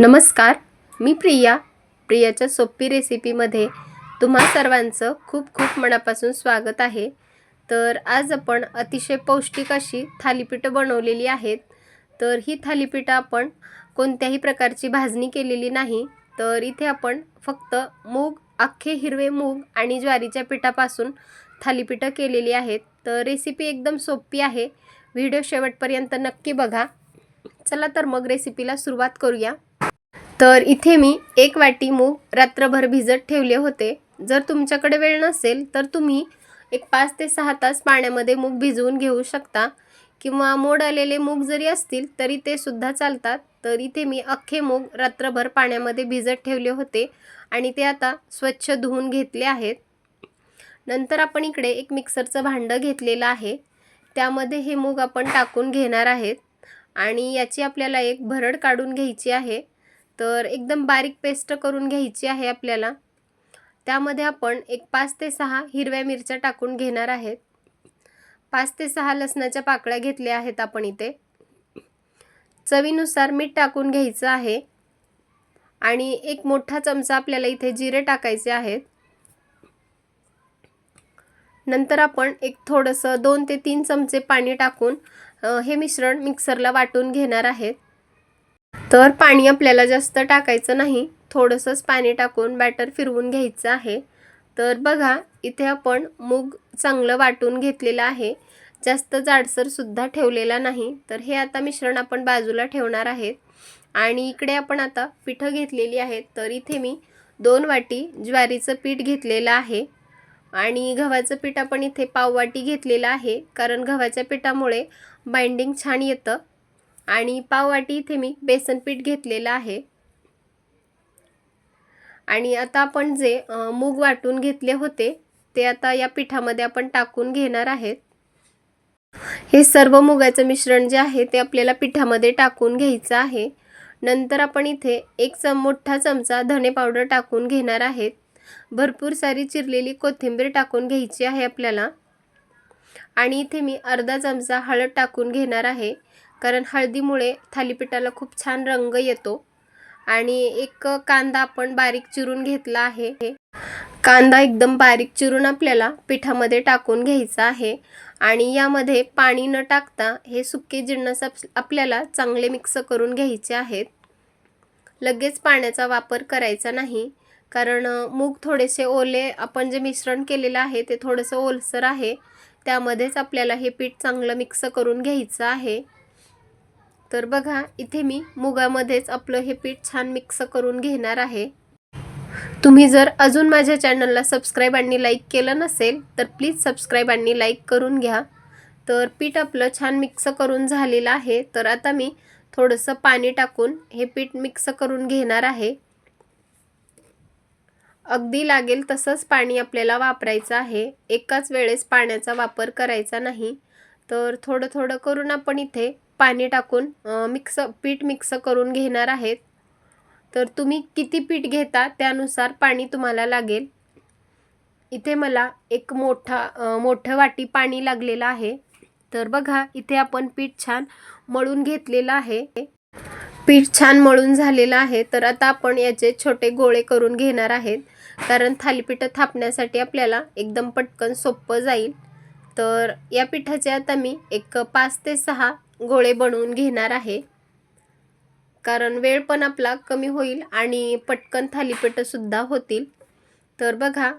नमस्कार मी प्रिया. प्रियाच्या सोपी रेसिपीमध्ये तुम्हा सर्वांचं खूप खूप मनापासून स्वागत आहे. तर आज आपण अतिशय पौष्टिक अशी थालीपीठं बनवलेली आहेत. तर ही थालीपीठं आपण कोणत्याही प्रकारची भाजणी केलेली नाही. तर इथे आपण फक्त मूग अख्खे हिरवे मूग आणि ज्वारीच्या पिठापासून थालीपीठं केलेली आहेत. तर रेसिपी एकदम सोपी आहे. व्हिडिओ शेवटपर्यंत नक्की बघा. चला तर मग रेसिपीला सुरुवात करूया. तर इथे मी एक वाटी मूग रात्रभर भिजत ठेवले होते. जर तुमच्याकडे वेळ नसेल तर तुम्ही एक पाच ते सहा तास पाण्यामध्ये मूग भिजवून घेऊ शकता. किंवा मोड आलेले मूग जरी असतील तरी ते सुद्धा चालतात. तर इथे मी अख्खे मूग रात्रभर पाण्यामध्ये भिजत ठेवले होते आणि ते आता स्वच्छ धुवून घेतले आहेत. नंतर आपण इकडे एक मिक्सरचं भांडं घेतलेलं आहे. त्यामध्ये हे मूग आपण टाकून घेणार आहेत. आणि याची आपल्याला एक भरड काढून घ्यायची आहे. तर एकदम बारीक पेस्ट करून घ्यायची आहे आपल्याला. त्यामध्ये आपण एक पाच ते सहा हिरव्या मिरच्या टाकून घेणार आहेत. पाच ते सहा लसणाच्या पाकळ्या घेतल्या आहेत आपण इथे. चवीनुसार मीठ टाकून घ्यायचं आहे. आणि एक मोठा चमचा आपल्याला इथे जिरे टाकायचे आहेत. नंतर आपण एक थोडंसं दोन ते तीन चमचे पाणी टाकून हे मिश्रण मिक्सरला वाटून घेणार आहेत. तर पाणी आपल्याला जास्त टाकायचं नाही. थोडंसंच पाणी टाकून बॅटर फिरवून घ्यायचं आहे. तर बघा इथे आपण मूग चांगलं वाटून घेतलेलं आहे. जास्त जाडसरसुद्धा ठेवलेला नाही. तर हे आता मिश्रण आपण बाजूला ठेवणार आहेत. आणि इकडे आपण आता पिठं घेतलेली आहेत. तर इथे मी दोन वाटी ज्वारीचं पीठ घेतलेलं आहे. आणि गव्हाचं पीठ आपण इथे पाववाटी घेतलेलं आहे. कारण गव्हाच्या पिठामुळे बाइंडिंग छान येतं. आणि पाववाटी इथे मी बेसन पीठ घेतलेलं आहे. आणि आता आपण जे मूग वाटून घेतले होते ते आता या पिठामध्ये आपण टाकून घेणार आहेत. हे सर्व मुगाचं मिश्रण जे आहे ते आपल्याला पिठामध्ये टाकून घ्यायचं आहे. नंतर आपण इथे एक चम मोठा चमचा धने पावडर टाकून घेणार आहेत. भरपूर सारी चिरलेली कोथिंबीर टाकून घ्यायची आहे आपल्याला. आणि इथे मी अर्धा चमचा हळद टाकून घेणार आहे. कारण हळदीमुळे थालीपीठाला खूप छान रंग येतो. आणि एक कांदा आपण बारीक चिरून घेतला आहे. कांदा एकदम बारीक चिरून आपल्याला पिठामध्ये टाकून घ्यायचा आहे. आणि यामध्ये पाणी न टाकता हे सुके जिन्नस आप- आपल्याला चांगले मिक्स करून घ्यायचे आहेत. लगेच पाण्याचा वापर करायचा नाही. कारण मूग थोडेसे ओले आपण जे मिश्रण केलेलं आहे ते थोडंसं ओलसर आहे. त्यामध्येच आपल्याला हे पीठ चांगलं मिक्स करून घ्यायचं आहे. तर बघा इथे मी मुगामध्येच आपलं हे पीठ छान मिक्स करून घेणार आहे. तुम्ही जर अजून माझ्या चॅनलला सबस्क्राईब आणि लाईक केलं नसेल तर प्लीज सबस्क्राईब आणि लाईक करून घ्या. तर पीठ आपलं छान मिक्स करून झालेलं आहे. तर आता मी थोडंसं पाणी टाकून हे पीठ मिक्स करून घेणार आहे. अगदी लागेल तसंच पाणी आपल्याला वापरायचं आहे. एकाच वेळेस पाण्याचा वापर करायचा नाही. तर थोडं थोडं करून आपण इथे पाणी टाकून मिक्स पीठ मिक्स करून घेणार आहेत. तर तुम्ही किती पीठ घेता त्यानुसार पाणी तुम्हाला लागेल. इथे मला एक मोठा मोठं वाटी पाणी लागलेलं आहे. तर बघा इथे आपण पीठ छान मळून घेतलेलं आहे. पीठ छान मळून झालेलं आहे. तर आता आपण याचे छोटे गोळे करून घेणार आहेत. कारण थालीपीठं थापण्यासाठी आपल्याला एकदम पटकन सोपं जाईल. तर या पिठाचे आता मी एक पाच ते सहा गोळे बनवून घेणार आहे. कारण वेळ पण आपला कमी होईल आणि पटकन थालीपीठंसुद्धा होतील. तर बघा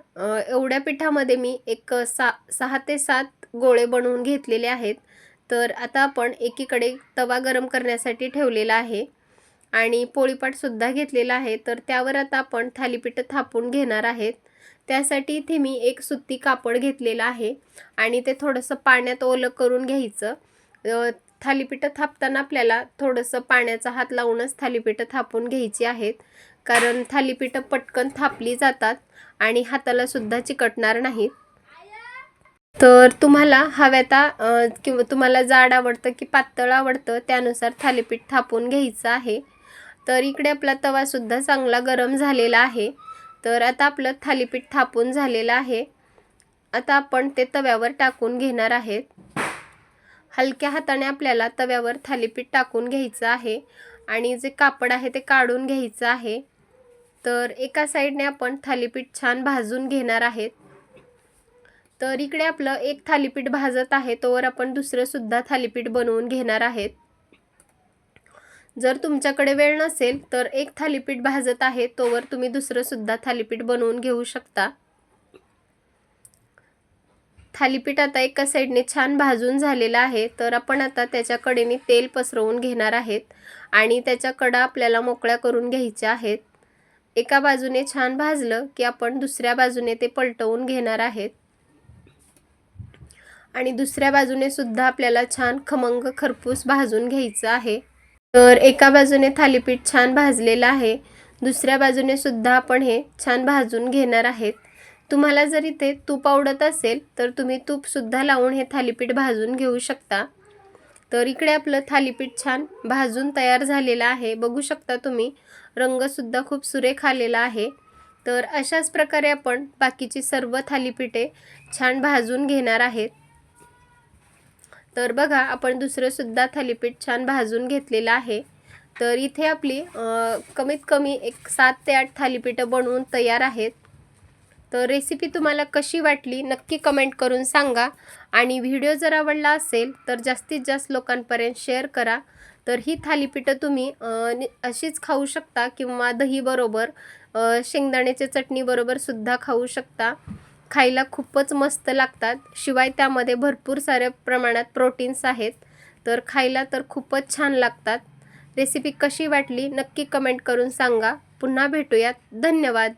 एवढ्या पिठामध्ये मी एक सा सहा ते सात गोळे बनवून घेतलेले आहेत. तर आता आपण एकीकडे तवा गरम करण्यासाठी ठेवलेला आहे. आणि पोळीपाटसुद्धा घेतलेला आहे. तर त्यावर आता आपण थालीपीठं थापून घेणार आहेत. त्यासाठी इथे मी एक सुती कापड घेतलेलं आहे. आणि ते थोडंसं पाण्यात ओलं करून घ्यायचं. थालीपीठं थापताना आपल्याला थोडंसं पाण्याचा हात लावूनच थालीपीठं थापून घ्यायची आहेत. कारण थालीपीठं पटकन थापली जातात आणि हाताला सुद्धा चिकटणार नाहीत. तर तुम्हाला हव्याता किंवा तुम्हाला जाड आवडतं की पातळ आवडतं त्यानुसार थालीपीठ थापून घ्यायचं आहे. तर इकडे आपला तवासुद्धा चांगला गरम झालेला आहे. तर आता आपलं थालीपीठ थापून झालेलं आहे. आता आपण ते तव्यावर टाकून घेणार आहेत. हलक्या हाताने आपल्याला तव्यावर थालीपीठ टाकून घ्यायचं आहे आणि जे कापड आहे ते काढून घ्यायचं आहे. तर एका साईडने आपण थालीपीठ छान भाजून घेणार आहेत. तर इकडे आपलं एक थालीपीठ भाजत आहे तोवर आपण दुसरंसुद्धा थालीपीठ बनवून घेणार आहेत. जर तुमच्याकडे वेळ नसेल तर एक थालीपीठ भाजत आहे तोवर तुम्ही दुसरंसुद्धा थालीपीठ बनवून घेऊ शकता. थालीपीठ आता एका साईडने छान भाजून झालेलं आहे. तर आपण आता त्याच्या कडेने तेल पसरवून घेणार आहेत. आणि त्याच्या कडा आपल्याला मोकळ्या करून घ्यायच्या आहेत. एका बाजूने छान भाजलं की आपण दुसऱ्या बाजूने ते पलटवून घेणार आहेत. आणि दुसऱ्या बाजूने सुद्धा आपल्याला छान खमंग खरपूस भाजून घ्यायचं आहे. तर एका बाजूने थालीपीठ छान भाजलेलं आहे. दुसऱ्या बाजूने सुद्धा आपण हे छान भाजून घेणार आहेत. तुम्हाला जर इथे तूप आवडत असेल तर तुम्ही तूपसुद्धा लावून हे थालीपीठ भाजून घेऊ शकता. तर इकडे आपलं थालीपीठ छान भाजून तयार झालेलं आहे. बघू शकता तुम्ही रंगसुद्धा खूप सुरेख आलेला आहे. तर अशाच प्रकारे आपण बाकीची सर्व थालीपीठे छान भाजून घेणार आहेत. तर बघा आपण दुसरंसुद्धा थालीपीठ छान भाजून घेतलेलं आहे. तर इथे आपली कमीत कमी एक सात ते आठ थालीपीठं बनवून तयार आहेत. तर रेसिपी तुम्हाला कशी वाटली नक्की कमेंट करून सांगा. आणि व्हिडिओ जर आवडला असेल तर जास्तीत जास्त लोकांपर्यंत शेअर करा. तर ही थालीपीठं तुम्ही नि- अशीच खाऊ शकता किंवा दहीबरोबर शेंगदाण्याच्या चटणीबरोबर सुद्धा खाऊ शकता. खायला खूपच मस्त लागतात. शिवाय त्यामध्ये भरपूर साऱ्या प्रमाणात प्रोटीन्स आहेत. तर खायला तर खूपच छान लागतात. रेसिपी कशी वाटली नक्की कमेंट करून सांगा. पुन्हा भेटूयात. धन्यवाद.